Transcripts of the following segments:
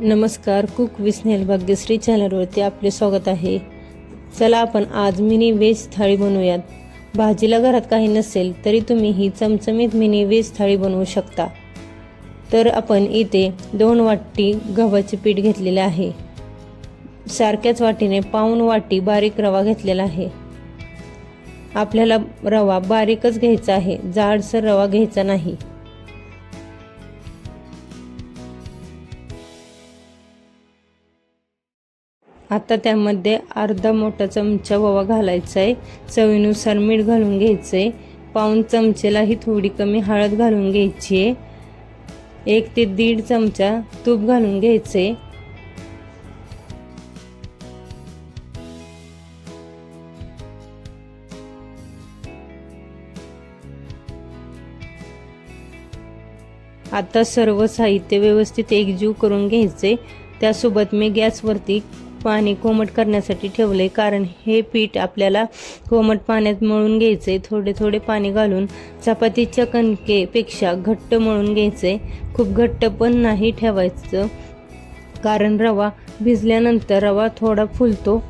नमस्कार कुक विस्नेल भाग्यश्री चॅनलवरती आपले स्वागत आहे. चला आपण आज मिनी व्हेज थाळी बनवूयात. भाजीला घरात काही नसेल तरी तुम्ही ही चमचमीत मिनी व्हेज थाळी बनवू शकता. तर आपण इथे दोन वाटी गव्हाचे पीठ घेतलेले आहे. सारख्याच वाटीने पाऊण वाटी बारीक रवा घेतलेला आहे. आपल्याला रवा बारीकच घ्यायचा आहे जाडसर रवा घ्यायचा नाही. आता त्यामध्ये अर्धा मोठा चमचा ओवा घालायचा आहे चवीनुसार मीठ घालून घ्यायचं आहे पाऊन चमचेलाही थोडी कमी हळद घालून घ्यायची आहे एक ते दीड चमचा तूप घालून घ्यायचं आहे आता सर्व साहित्य व्यवस्थित एकजीव करून घ्यायचे त्यासोबत मी गॅसवरती पाणी कोमट करण्यासाठी ठेवले कारण हे पीठ आपल्याला कोमट पाण्यात मळून घ्यायचे थोडे थोडे पाणी घालून चपातीच्या कणकेपेक्षा घट्ट मळून घ्यायचे खूप घट्ट पण नाही ठेवायचं. कारण रवा भिजल्यानंतर रवा थोडा फुलतो.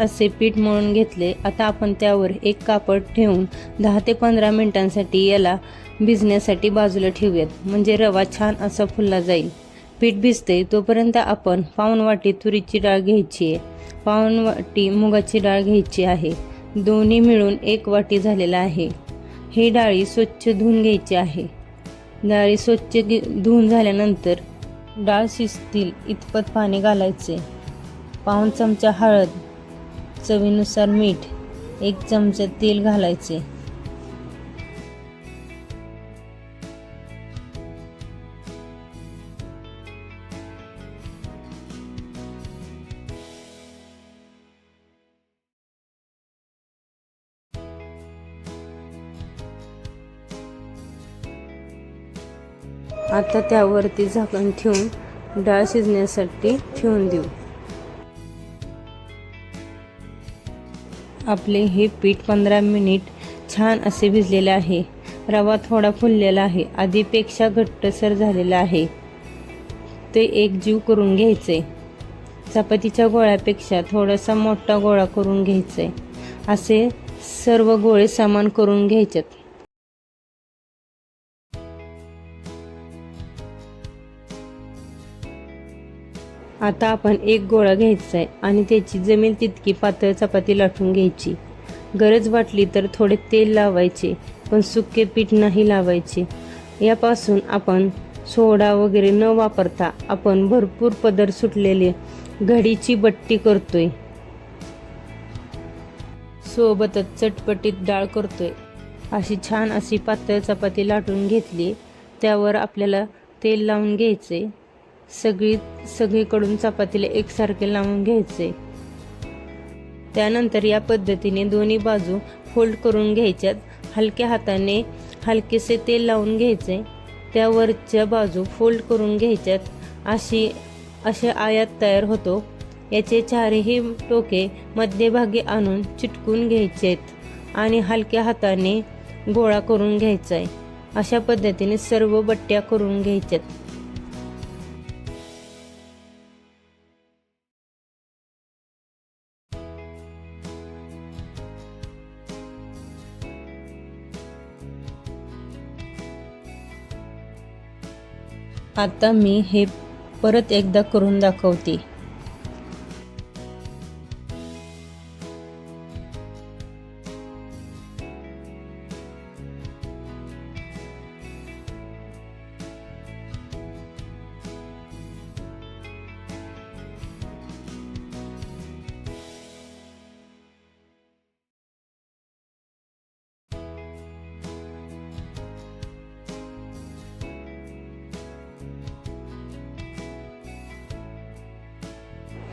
असे पीठ मळून घेतले. आता आपण त्यावर एक कापड ठेवून दहा ते पंधरा मिनिटांसाठी याला भिजण्यासाठी बाजूला ठेवूयात. म्हणजे रवा छान असा फुलला जाईल. पीठ भिजते तोपर्यंत आपण पाऊण वाटी तुरीची डाळ घ्यायची आहे. पाऊण वाटी मुगाची डाळ घ्यायची आहे. दोन्ही मिळून एक वाटी झालेला आहे. ही डाळी स्वच्छ धुवून घ्यायची आहे. डाळी स्वच्छ घे- धुवून झाल्यानंतर डाळ शिजतील इतपत पाणी घालायचे. पाऊण चमचा हळद चवीनुसार मीठ एक चमचा तेल घालायचे. आता त्यावरती झाकण ठेवून डाळ शिजण्यासाठी ठेवून देऊ. आपले हे पीठ पंधरा मिनिट छान असे भिजलेले आहे. रवा थोडा फुललेला आहे. आधीपेक्षा घट्टसर झालेला आहे. ते एक जीव करून घ्यायचे. चपातीच्या गोळ्यापेक्षा थोडासा मोठा गोळा करून घ्यायचे. असे सर्व गोळे समान करून घ्यायचेत. आता आपण एक गोळा घ्यायचा आहे आणि त्याची जमीन तितकी पातळ चपाती लाटून घ्यायची. गरज वाटली तर थोडे तेल लावायचे पण सुके पीठ नाही लावायचे. यापासून आपण सोडा वगैरे न वापरता आपण भरपूर पदर सुटलेले घडीची बट्टी करतोय. सोबतच चटपटीत डाळ करतोय. अशी छान अशी पातळ चपाती लाटून घेतली त्यावर आपल्याला तेल लावून घ्यायचे सगळी सगळीकडून चपातीला एकसारखे लावून घ्यायचे. त्यानंतर या पद्धतीने दोन्ही बाजू फोल्ड करून घ्यायच्यात. हलक्या हाताने हलकेसे तेल लावून घ्यायचे. त्यावरच्या बाजू फोल्ड करून घ्यायच्यात. अशी असे आयात तयार होतो. याचे चारही टोके मध्यभागी आणून चिटकून घ्यायचे आहेत आणि हलक्या हाताने गोळा करून घ्यायचा आहे अशा पद्धतीने सर्व बट्ट्या करून घ्यायच्यात. आता मी हे परत एकदा करून दाखवते.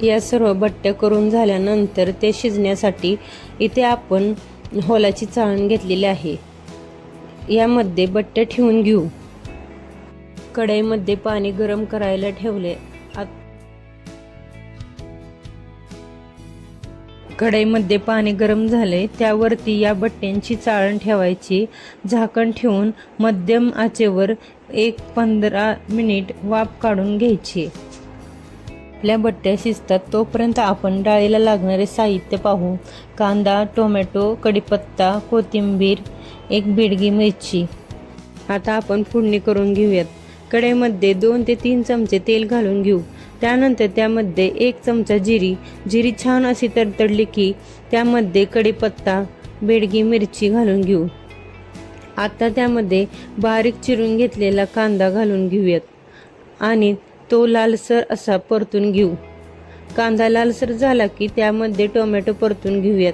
या सर्व बट्ट्या करून झाल्यानंतर ते शिजण्यासाठी इथे आपण होलाची चाळण घेतलेली आहे. यामध्ये बट्ट्या ठेवून घेऊ. कढईमध्ये पाणी गरम करायला ठेवले. कढईमध्ये पाणी गरम झाले. त्यावरती या बट्ट्यांची चाळण ठेवायची. झाकण ठेवून मध्यम आचेवर एक पंधरा मिनिट वाफ काढून घ्यायची. आपल्या बट्ट्या शिजतात तोपर्यंत आपण डाळीला लागणारे साहित्य पाहू. कांदा टोमॅटो कढीपत्ता कोथिंबीर एक बिडगी मिरची. आता आपण फोडणी करून घेऊयात. कढईमध्ये दोन ते तीन चमचे तेल घालून घेऊ. त्यानंतर त्यामध्ये एक चमचा जिरी. जिरी छान अशी तडतडली की त्यामध्ये कढीपत्ता बेडगी मिरची घालून घेऊ. आता त्यामध्ये बारीक चिरून घेतलेला कांदा घालून घेऊयात. आणि तो लालसर असा परतून घेऊ. कांदा लालसर झाला की त्यामध्ये टोमॅटो परतून घेऊयात.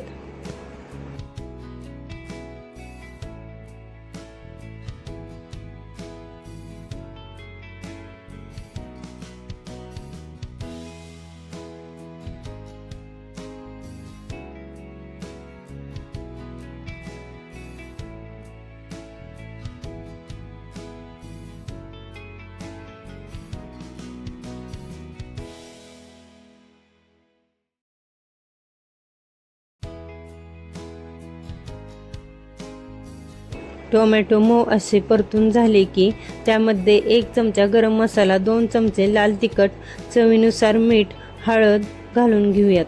टोमॅटो मऊ असे परतून झाले की त्यामध्ये एक चमचा गरम मसाला दोन चमचे लाल तिखट चवीनुसार मीठ हळद घालून घेऊयात.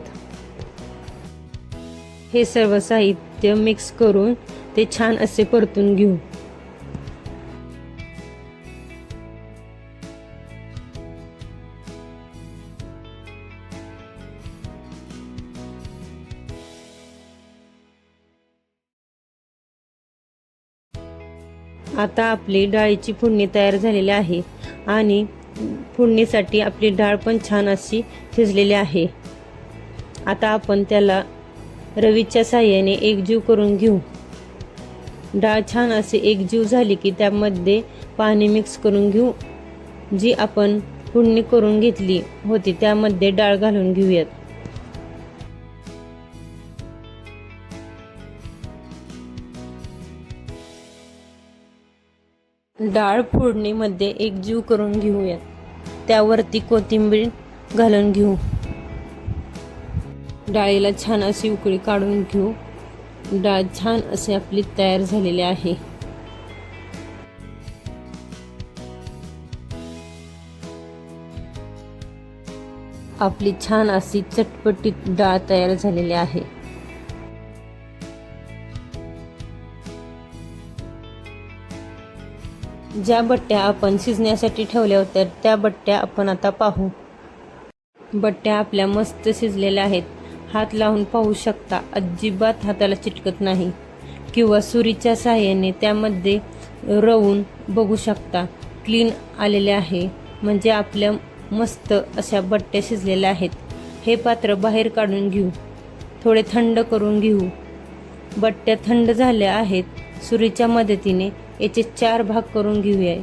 हे सर्व साहित्य मिक्स करून ते छान असे परतून घेऊ. आता आपली डाळीची फोडणी तयार झालेली आहे आणि फोडणीसाठी आपली डाळ पण छान अशी शिजलेली आहे. आता आपण त्याला रवीच्या साह्याने एकजीव करून घेऊ. डाळ छान असे एकजीव झाली की त्यामध्ये पाणी मिक्स करून घेऊ. जी आपण फोडणी करून घेतली होती त्यामध्ये डाळ घालून घेऊयात. डाळ फोडणीमध्ये एकजीव करून घेऊयात. त्यावरती कोथिंबीर घालून घेऊ. डाळीला छान अशी उकळी काढून घेऊ. डाळ छान असे आपली तयार झालेली आहे. आपली छान अशी चटपटीत डाळ तयार झालेली आहे. ज्या बट्ट्या आपण शिजण्यासाठी ठेवल्या होत्या त्या बट्ट्या आपण आता पाहू. बट्ट्या आपल्या मस्त शिजलेल्या आहेत. हात लावून पाहू शकता अजिबात हाताला चिटकत नाही. किंवा सुरीच्या साहाय्याने त्यामध्ये रवून बघू शकता. क्लीन आलेले आहे. म्हणजे आपल्या मस्त अशा बट्ट्या शिजलेल्या आहेत. हे पात्र बाहेर काढून घेऊ. थोडे थंड करून घेऊ. बट्ट्या थंड झाल्या आहेत सुरीच्या मदतीने. याचे चार भाग करून घेऊया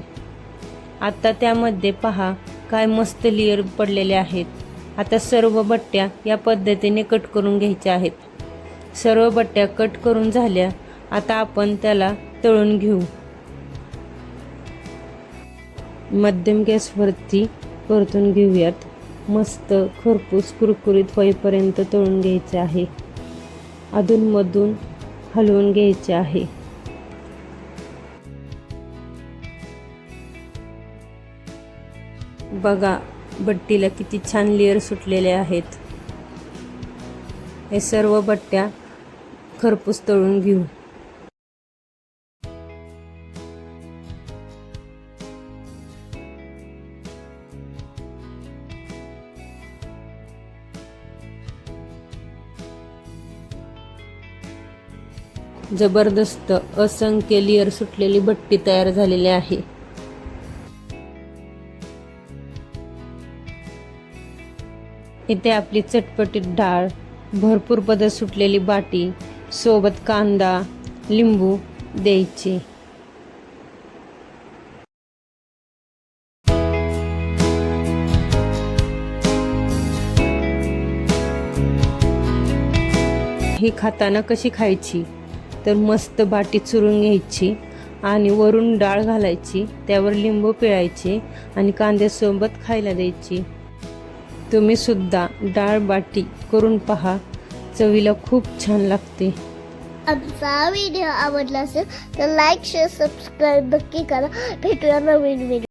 आता त्यामध्ये पहा काय मस्त लेअर पडलेले आहेत. आता सर्व बट्ट्या या पद्धतीने कट करून घ्यायच्या आहेत. सर्व बट्ट्या कट करून झाल्या आता आपण त्याला तळून घेऊ. मध्यम गॅसवरती परतून घेऊयात. मस्त खरपूस कुरकुरीत होईपर्यंत तळून घ्यायचे आहे. अधूनमधून हलवून घ्यायचे आहे. बघा बट्टीला किती छान लेअर सुटलेले आहेत. हे सर्व बट्ट्या खरपूस तळून घेऊ. जबरदस्त असंख्य लेअर सुटलेली बट्टी तयार झालेली आहे. इथे आपली चटपटीत डाळ भरपूर पदर सुटलेली बाटी सोबत कांदा लिंबू द्यायचे. ही खाताना कशी खायची? तर मस्त बाटी चुरून घ्यायची आणि वरून डाळ घालायची त्यावर लिंबू पिळायचे आणि कांद्यासोबत खायला द्यायची. तुम्ही सुद्धा डाळ बाटी करून पहा. चवीला खूप छान लागते. आमचा व्हिडिओ आवडला असेल तर लाईक शेअर सबस्क्राईब नक्की करा. भेटूया नवीन व्हिडिओ